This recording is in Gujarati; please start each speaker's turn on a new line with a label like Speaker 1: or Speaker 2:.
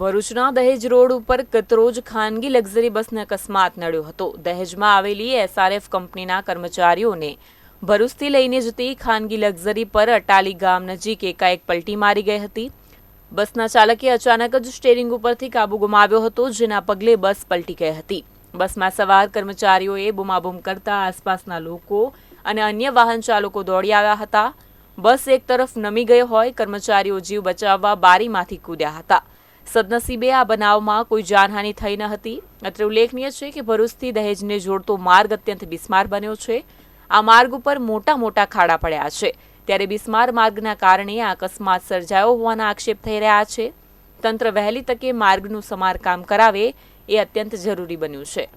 Speaker 1: ભરૂચના દહેજ રોડ ઉપર કતરોજ ખાનગી લક્ઝરી બસને અકસ્માત નડ્યો હતો. દહેજમાં આવેલી એસઆરએફ કંપનીના કર્મચારીઓને ભરૂચથી લઈને જતી ખાનગી લક્ઝરી પર અટાલી ગામ નજીક એકાએક પલટી મારી ગઈ હતી. બસના ચાલકે અચાનક જ સ્ટેરિંગ ઉપરથી કાબુ ગુમાવ્યો હતો, જેના પગલે બસ પલટી ગઈ હતી. બસમાં સવાર કર્મચારીઓએ બૂમાબૂમ કરતા આસપાસના લોકો અને અન્ય વાહન ચાલકો દોડી આવ્યા હતા. બસ એક તરફ નમી ગઈ હોય, કર્મચારીઓ જીવ બચાવવા બારીમાંથી કૂદ્યા હતા. સદનસીબે આ બનાવમાં કોઈ જાનહાનિ થઈ ન હતી. અત્રે ઉલ્લેખનીય છે કે ભરૂચથી દહેજને જોડતો માર્ગ અત્યંત બિસ્માર બન્યો છે. આ માર્ગ ઉપર મોટા મોટા ખાડા પડ્યા છે. ત્યારે બિસ્માર માર્ગના કારણે આ અકસ્માત સર્જાયો હોવાના આક્ષેપ થઈ રહ્યા છે. તંત્ર વહેલી તકે માર્ગનું સમારકામ કરાવે એ અત્યંત જરૂરી બન્યું છે.